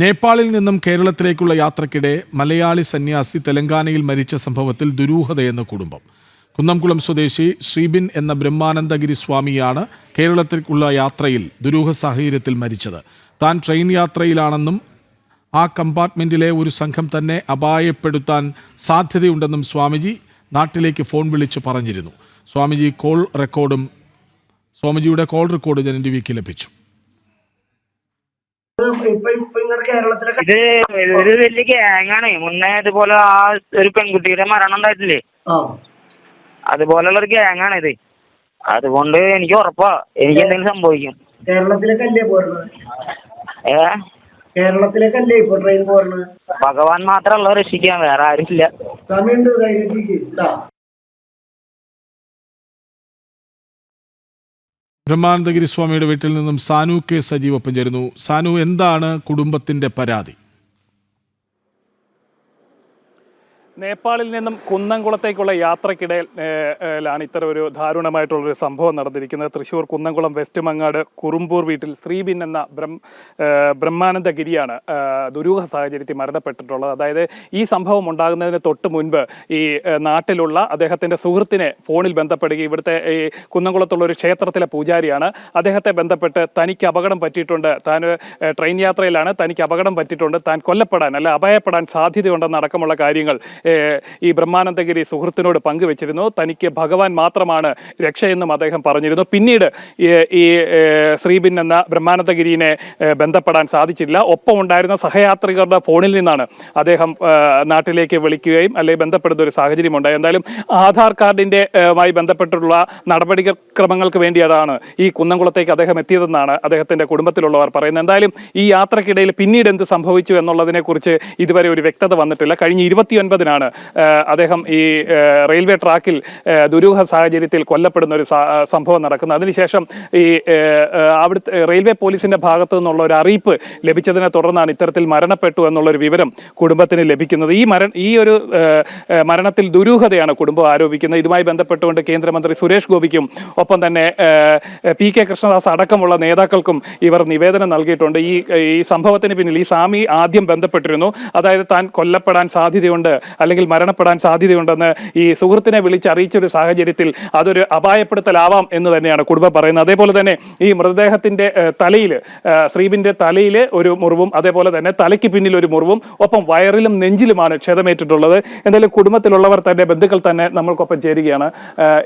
നേപ്പാളിൽ നിന്നും കേരളത്തിലേക്കുള്ള യാത്രക്കിടെ മലയാളി സന്യാസി തെലങ്കാനയിൽ മരിച്ച സംഭവത്തിൽ ദുരൂഹതയെന്ന് കുടുംബം. കുന്നംകുളം സ്വദേശി ശ്രീബിൻ എന്ന ബ്രഹ്മാനന്ദഗിരി സ്വാമിയാണ് കേരളത്തിലേക്കുള്ള യാത്രയിൽ ദുരൂഹ സാഹചര്യത്തിൽ മരിച്ചത്. താൻ ട്രെയിൻ യാത്രയിലാണെന്നും ആ കമ്പാർട്ട്മെന്റിലെ ഒരു സംഘം തന്നെ അപായപ്പെടുത്താൻ സാധ്യതയുണ്ടെന്നും സ്വാമിജി നാട്ടിലേക്ക് ഫോൺ വിളിച്ച് പറഞ്ഞിരുന്നു. സ്വാമിജി കോൾ റെക്കോർഡും സ്വാമിജിയുടെ കോൾ റെക്കോർഡ് ജനൻ വിക്ക് ലഭിച്ചു ഇപ്പൊ ഇപ്പൊ ഇങ്ങോട്ട് കേരളത്തിലൊക്കെ ഇത് ഒരു വലിയ ഗ്യാങ്ങാണ് മുന്നേ ഇതുപോലെ ആ ഒരു പെൺകുട്ടിയുടെ മരണം ഉണ്ടായിട്ടില്ലേ? അതുപോലുള്ള ഒരു ഗ്യാങ്ങാണ് ഇത്. അതുകൊണ്ട് എനിക്ക് ഉറപ്പാ. എനിക്ക് എന്തെങ്കിലും സംഭവിക്കും. കേരളത്തിലേക്കല്ലേ ഏ? കേരളത്തിലേക്കല്ലേ ഇപ്പൊ ട്രെയിൻ പോകുന്നത് ഭഗവാൻ മാത്രമല്ല രക്ഷിക്കാൻ വേറെ ആരും ഇല്ല സമയമുണ്ട് ബ്രഹ്മാനന്ദഗിരി സ്വാമിയുടെ വീട്ടിൽ നിന്നും സാനു കെ സജീവ് ഒപ്പം ചേരുന്നു. സാനു എന്താണ് കുടുംബത്തിന്റെ പരാതി? നേപ്പാളിൽ നിന്നും കുന്നംകുളത്തേക്കുള്ള ഏഹ്, ഇത്തരം ഒരു ദാരുണമായിട്ടുള്ളൊരു സംഭവം നടന്നിരിക്കുന്നത്. തൃശ്ശൂർ കുന്നംകുളം വെസ്റ്റ് മങ്ങാട് കുറുമ്പൂർ വീട്ടിൽ ശ്രീബിൻ എന്ന ബ്രഹ്മ ബ്രഹ്മാനന്ദഗിരിയാണ് ദുരൂഹ സാഹചര്യത്തിൽ മരണപ്പെട്ടിട്ടുള്ളത്. അതായത് ഈ സംഭവം ഉണ്ടാകുന്നതിന് തൊട്ട് മുൻപ് ഈ നാട്ടിലുള്ള അദ്ദേഹത്തിന്റെ സുഹൃത്തിനെ ഫോണിൽ ബന്ധപ്പെടുകയും ഇവിടുത്തെ ഈ കുന്നംകുളത്തുള്ള ഒരു ക്ഷേത്രത്തിലെ പൂജാരിയാണ് അദ്ദേഹത്തെ ബന്ധപ്പെട്ട് തനിക്ക് അപകടം പറ്റിയിട്ടുണ്ട്. താൻ ട്രെയിൻ യാത്രയിലാണ് തനിക്ക് അപകടം പറ്റിയിട്ടുണ്ട്. താൻ കൊല്ലപ്പെടാൻ അല്ല അപായപ്പെടാൻ സാധ്യതയുണ്ടെന്ന് അടക്കമുള്ള കാര്യങ്ങൾ ഈ ബ്രഹ്മാനന്ദഗിരി സുഹൃത്തിനോട് പങ്കുവെച്ചിരുന്നു. തനിക്ക് ഭഗവാൻ മാത്രമാണ് രക്ഷയെന്നും അദ്ദേഹം പറഞ്ഞിരുന്നു. പിന്നീട് ഈ ശ്രീബിൻ എന്ന ബ്രഹ്മാനന്ദഗിരിനെ ബന്ധപ്പെടാൻ സാധിച്ചില്ല. ഒപ്പം ഉണ്ടായിരുന്ന സഹയാത്രികരുടെ ഫോണിൽ നിന്നാണ് അദ്ദേഹം നാട്ടിലേക്ക് വിളിക്കുകയും അല്ലെങ്കിൽ ബന്ധപ്പെടുന്ന ഒരു സാഹചര്യം ഉണ്ടായി. എന്തായാലും ആധാർ കാർഡിന്റെ മായി ബന്ധപ്പെട്ടുള്ള നടപടിക്രമങ്ങൾക്ക് വേണ്ടിയാണ് ഈ കുന്നംകുളത്തേക്ക് അദ്ദേഹം എത്തിയതെന്നാണ് അദ്ദേഹത്തിന്റെ കുടുംബത്തിലുള്ളവർ പറയുന്നത്. എന്തായാലും ഈ യാത്രക്കിടയിൽ പിന്നീട് എന്ത് സംഭവിച്ചു എന്നുള്ളതിനെക്കുറിച്ച് ഇതുവരെ ഒരു വ്യക്തത വന്നിട്ടില്ല. കഴിഞ്ഞ ഇരുപത്തിയൊൻപതിനാണ് ഏഹ്, അദ്ദേഹം ഈ റെയിൽവേ ട്രാക്കിൽ ദുരൂഹ സാഹചര്യത്തിൽ കൊല്ലപ്പെടുന്ന ഒരു സംഭവം നടക്കുന്നത് അതിനുശേഷം ഈ അവിടുത്തെ റെയിൽവേ പോലീസിന്റെ ഭാഗത്തു നിന്നുള്ള ഒരു അറിയിപ്പ് ലഭിച്ചതിനെ തുടർന്നാണ് ഇത്തരത്തിൽ മരണപ്പെട്ടു എന്നുള്ളൊരു വിവരം കുടുംബത്തിന് ലഭിക്കുന്നത്. ഈ മര ഈ ഒരു മരണത്തിൽ ദുരൂഹതയാണ് കുടുംബം ആരോപിക്കുന്നത്. ഇതുമായി ബന്ധപ്പെട്ടുകൊണ്ട് കേന്ദ്രമന്ത്രി സുരേഷ് ഗോപിക്കും ഒപ്പം തന്നെ പി കെ കൃഷ്ണദാസ് അടക്കമുള്ള നേതാക്കൾക്കും ഇവർ നിവേദനം നൽകിയിട്ടുണ്ട്. ഈ ഈ സംഭവത്തിന് പിന്നിൽ ഈ സ്വാമി ആദ്യം ബന്ധപ്പെട്ടിരുന്നു. അതായത് താൻ കൊല്ലപ്പെടാൻ സാധ്യതയുണ്ട്. അല്ലെങ്കിൽ മരണപ്പെടാൻ സാധ്യതയുണ്ടെന്ന് ഈ സുഹൃത്തിനെ വിളിച്ചറിയിച്ച ഒരു സാഹചര്യത്തിൽ അതൊരു അപായപ്പെടുത്തലാവാം എന്ന് തന്നെയാണ് കുടുംബം പറയുന്നത്. അതേപോലെ തന്നെ ഈ മൃതദേഹത്തിന്റെ തലയിൽ ശ്രീബിന്റെ തലയിൽ ഒരു മുറിവും അതേപോലെ തന്നെ തലയ്ക്ക് പിന്നിൽ ഒരു മുറിവും ഒപ്പം വയറിലും നെഞ്ചിലുമാണ് ക്ഷതമേറ്റിട്ടുള്ളത് എന്തായാലും കുടുംബത്തിലുള്ളവർ തന്നെ ബന്ധുക്കൾ തന്നെ നമ്മൾക്കൊപ്പം ചേരുകയാണ്.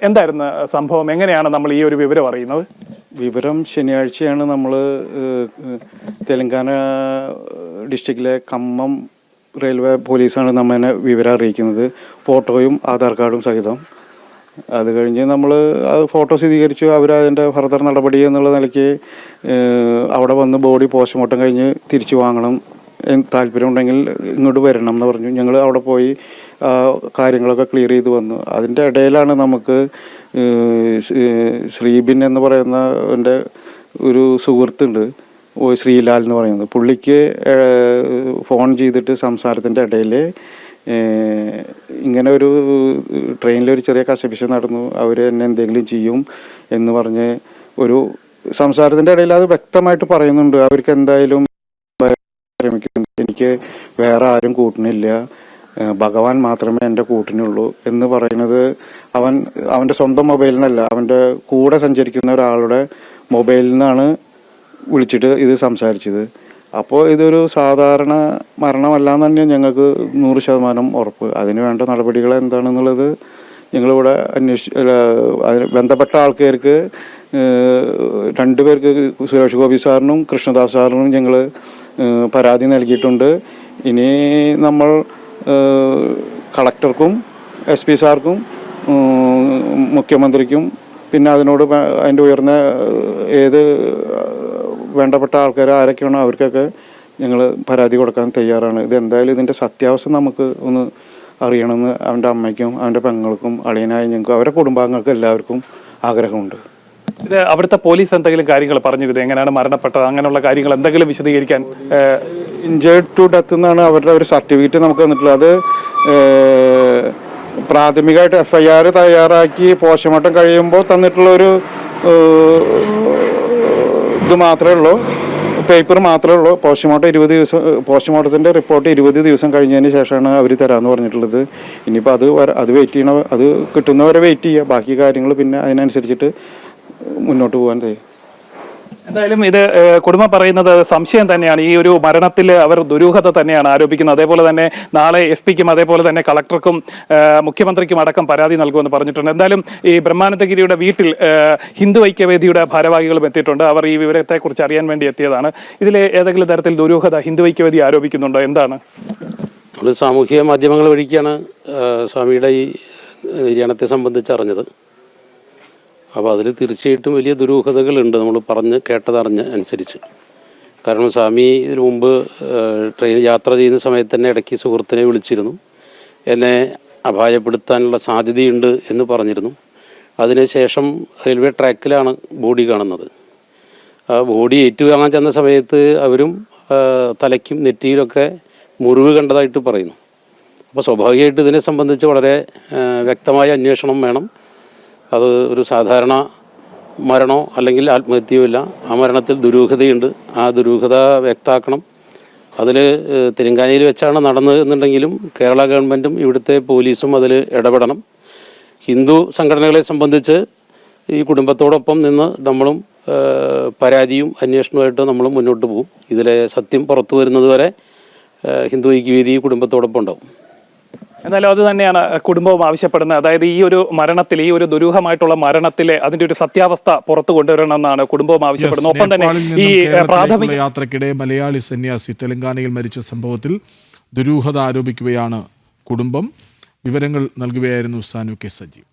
എന്തായിരുന്നു സംഭവം? എങ്ങനെയാണ് നമ്മൾ ഈ ഒരു വിവരം അറിയുന്നത്? വിവരം ശനിയാഴ്ചയാണ് നമ്മൾ തെലങ്കാന ഡിസ്ട്രിക്റ്റിലെ കമ്മം റെയിൽവേ പോലീസാണ് നമ്മെ വിവരം അറിയിക്കുന്നത്. ഫോട്ടോയും ആധാർ കാർഡും സഹിതം. അത് കഴിഞ്ഞ് നമ്മൾ അത് ഫോട്ടോ സ്ഥിരീകരിച്ചു. അവർ അതിന്റെ ഫർദർ നടപടി എന്നുള്ള നിലയ്ക്ക് അവിടെ വന്ന് ബോഡി പോസ്റ്റ്മോർട്ടം കഴിഞ്ഞ് തിരിച്ചു വാങ്ങണം. താല്പര്യമുണ്ടെങ്കിൽ ഇങ്ങോട്ട് വരണം എന്ന് പറഞ്ഞു. ഞങ്ങൾ അവിടെ പോയി കാര്യങ്ങളൊക്കെ ക്ലിയർ ചെയ്ത് വന്നു. അതിന്റെ ഇടയിലാണ് നമുക്ക് ശ്രീബിൻ എന്ന് പറയുന്ന എന്റെ ഒരു സുഹൃത്തുണ്ട്. ശ്രീലാൽ എന്ന് പറയുന്നത്. പുള്ളിക്ക് ഫോൺ ചെയ്തിട്ട് സംസാരത്തിന്റെ ഇടയിൽ ഇങ്ങനെ ഒരു ട്രെയിനിൽ ഒരു ചെറിയ കശപിശ നടന്നു. അവർ എന്നെ എന്തെങ്കിലും ചെയ്യും എന്ന് പറഞ്ഞ് ഒരു സംസാരത്തിന്റെ ഇടയിൽ അത് വ്യക്തമായിട്ട് പറയുന്നുണ്ട്. അവർക്ക് എന്തായാലും എനിക്ക് വേറെ ആരും കൂട്ടിനില്ല. ഏഹ് ഭഗവാൻ മാത്രമേ എന്റെ കൂട്ടിനുള്ളൂ എന്ന് പറയുന്നത് അവൻ അവന്റെ സ്വന്തം മൊബൈലിൽ നിന്നല്ല അവന്റെ കൂടെ സഞ്ചരിക്കുന്ന ഒരാളുടെ മൊബൈലിൽ നിന്നാണ് വിളിച്ചിട്ട് ഇത് സംസാരിച്ചത്. അപ്പോൾ ഇതൊരു സാധാരണ മരണമല്ല എന്ന് തന്നെ ഞങ്ങൾക്ക് നൂറ് ശതമാനം ഉറപ്പ്. അതിന് വേണ്ട നടപടികൾ എന്താണെന്നുള്ളത് ഞങ്ങളിവിടെ അന്വേഷി ബന്ധപ്പെട്ട ആൾക്കാർക്ക് രണ്ടുപേർക്ക് സുരേഷ് ഗോപി സാറിനും കൃഷ്ണദാസ് സാറിനും ഞങ്ങൾ പരാതി നൽകിയിട്ടുണ്ട്. ഇനി നമ്മൾ കളക്ടർക്കും എസ് പി സാർക്കും മുഖ്യമന്ത്രിക്കും പിന്നെ അതിനോട് അതിന്റെ ഉയർന്ന ഏത് വേണ്ടപ്പെട്ട ആൾക്കാർ ആരൊക്കെയാണോ അവർക്കൊക്കെ ഞങ്ങൾ പരാതി കൊടുക്കാൻ തയ്യാറാണ്. ഇത് എന്തായാലും ഇതിന്റെ സത്യാവസ്ഥ നമുക്ക് ഒന്ന് അറിയണമെന്ന് അവന്റെ അമ്മയ്ക്കും അവന്റെ പെങ്ങൾക്കും അളിയനായ ഞങ്ങൾക്കും അവരുടെ കുടുംബാംഗങ്ങൾക്കും എല്ലാവർക്കും ആഗ്രഹമുണ്ട്. ഇത് അവിടുത്തെ പോലീസ് എന്തെങ്കിലും കാര്യങ്ങൾ പറഞ്ഞിരുന്നു എങ്ങനെയാണ് മരണപ്പെട്ടത്? അങ്ങനെയുള്ള കാര്യങ്ങൾ എന്തെങ്കിലും വിശദീകരിക്കാൻ ഇഞ്ചേർഡ് ടു ഡെത്ത് എന്നാണ് അവരുടെ ഒരു സർട്ടിഫിക്കറ്റ് നമുക്ക് തന്നിട്ടുള്ളത്. അത് പ്രാഥമികമായിട്ട് എഫ് ഐ ആർ തയ്യാറാക്കി പോസ്റ്റ്മോർട്ടം കഴിയുമ്പോൾ തന്നിട്ടുള്ള ഒരു ഇത് മാത്രമേ ഉള്ളൂ. പേപ്പർ മാത്രമേ ഉള്ളൂ. പോസ്റ്റ്മോർട്ടം ഇരുപത് ദിവസം പോസ്റ്റ്മോർട്ടത്തിന്റെ റിപ്പോർട്ട് ഇരുപത് ദിവസം കഴിഞ്ഞതിന് ശേഷമാണ് അവർ തരാമെന്ന് പറഞ്ഞിട്ടുള്ളത്. ഇനിയിപ്പോൾ അത് അത് വെയിറ്റ് ചെയ്യണ അത് കിട്ടുന്നവരെ വെയിറ്റ് ചെയ്യുക. ബാക്കി കാര്യങ്ങൾ പിന്നെ അതിനനുസരിച്ചിട്ട് മുന്നോട്ട് പോകാൻ തയ്യാ എന്തായാലും ഇത് കുടുംബം പറയുന്നത് സംശയം തന്നെയാണ്. ഈ ഒരു മരണത്തിൽ അവർ ദുരൂഹത തന്നെയാണ് ആരോപിക്കുന്നത്. അതേപോലെ തന്നെ നാളെ എസ് പിക്കും അതേപോലെ തന്നെ കളക്ടർക്കും മുഖ്യമന്ത്രിക്കും അടക്കം പരാതി നൽകുമെന്ന് പറഞ്ഞിട്ടുണ്ട്. എന്തായാലും ഈ ബ്രഹ്മാനന്ദഗിരിയുടെ വീട്ടിൽ ഹിന്ദു ഐക്യവേദിയുടെ ഭാരവാഹികളും എത്തിയിട്ടുണ്ട്. അവർ ഈ വിവരത്തെക്കുറിച്ച് അറിയാൻ വേണ്ടി എത്തിയതാണ്. ഇതിൽ ഏതെങ്കിലും തരത്തിൽ ദുരൂഹത ഹിന്ദു ഐക്യവേദി ആരോപിക്കുന്നുണ്ടോ? എന്താണ്? നമ്മൾ സാമൂഹിക മാധ്യമങ്ങൾ വഴിക്കാണ് സ്വാമിയുടെ ഈ നിര്യാണത്തെ സംബന്ധിച്ച് അറിഞ്ഞത്. അപ്പോൾ അതിൽ തീർച്ചയായിട്ടും വലിയ ദുരൂഹതകളുണ്ട്. നമ്മൾ പറഞ്ഞ് കേട്ടതറിഞ്ഞ് അനുസരിച്ച്. കാരണം സ്വാമി ഇതിനു മുമ്പ് ട്രെയിൻ യാത്ര ചെയ്യുന്ന സമയത്ത് തന്നെ ഇടയ്ക്ക് സുഹൃത്തിനെ വിളിച്ചിരുന്നു. എന്നെ അപായപ്പെടുത്താനുള്ള സാധ്യതയുണ്ട് എന്ന് പറഞ്ഞിരുന്നു. അതിനുശേഷം റെയിൽവേ ട്രാക്കിലാണ് ബോഡി കാണുന്നത്. ആ ബോഡി ഏറ്റുവാങ്ങാൻ ചെന്ന സമയത്ത് അവരും തലയ്ക്കും നെറ്റിയിലൊക്കെ മുറിവ് കണ്ടതായിട്ട് പറയുന്നു. അപ്പോൾ സ്വാഭാവികമായിട്ട് ഇതിനെ സംബന്ധിച്ച് വളരെ വ്യക്തമായ അന്വേഷണം വേണം. അത് ഒരു സാധാരണ മരണോ അല്ലെങ്കിൽ ആത്മഹത്യയോ ഇല്ല. ആ മരണത്തിൽ ദുരൂഹതയുണ്ട്. ആ ദുരൂഹത വ്യക്താക്കണം. അതിൽ തെലങ്കാനയിൽ വെച്ചാണ് നടന്നത് എന്നുണ്ടെങ്കിലും കേരള ഗവൺമെന്റും ഇവിടുത്തെ പോലീസും അതിൽ ഇടപെടണം. ഹിന്ദു സംഘടനകളെ സംബന്ധിച്ച് ഈ കുടുംബത്തോടൊപ്പം നിന്ന് നമ്മളും പരാതിയും അന്വേഷണവുമായിട്ട് നമ്മൾ മുന്നോട്ട് പോകും. ഇതിലെ സത്യം പുറത്തു വരുന്നത് വരെ ഹിന്ദു ഐക്യവേദി കുടുംബത്തോടൊപ്പം ഉണ്ടാവും. എന്നാലും അത് തന്നെയാണ് കുടുംബവും ആവശ്യപ്പെടുന്നത്. അതായത് ഈ ഒരു മരണത്തിൽ ഈ ഒരു ദുരൂഹമായിട്ടുള്ള മരണത്തിലെ അതിന്റെ ഒരു സത്യാവസ്ഥ പുറത്തു കൊണ്ടുവരണമെന്നാണ് കുടുംബവും ആവശ്യപ്പെടുന്നത്. ഒപ്പം തന്നെ ഈ പ്രാഥമിക യാത്രക്കിടെ മലയാളി സന്യാസി തെലങ്കാനയിൽ മരിച്ച സംഭവത്തിൽ ദുരൂഹത ആരോപിക്കുകയാണ് കുടുംബം. വിവരങ്ങൾ നൽകുകയായിരുന്നു സാനു കെ സജീവ്.